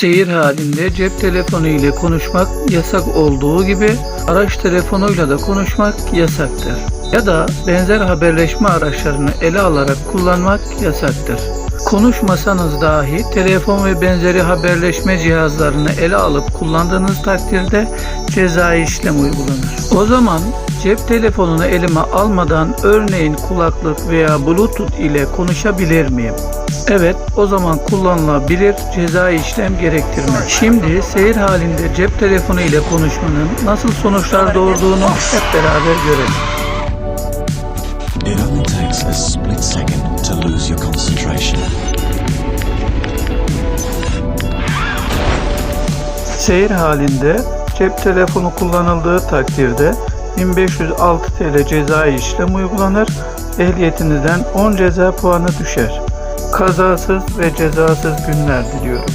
Seyir halinde cep telefonu ile konuşmak yasak olduğu gibi araç telefonuyla da konuşmak yasaktır. Ya da benzer haberleşme araçlarını ele alarak kullanmak yasaktır. Konuşmasanız dahi telefon ve benzeri haberleşme cihazlarını ele alıp kullandığınız takdirde cezai işlem uygulanır. O zaman cep telefonunu elime almadan örneğin kulaklık veya bluetooth ile konuşabilir miyim? Evet, o zaman kullanılabilir cezai işlem gerektirmez. Şimdi seyir halinde cep telefonu ile konuşmanın nasıl sonuçlar doğurduğunu hep beraber görelim. It only takes a split second to lose your concentration. Seyir halinde cep telefonu kullanıldığı takdirde 1506 TL cezai işlem uygulanır, ehliyetinizden 10 ceza puanı düşer. Kazasız ve cezasız günler diliyorum.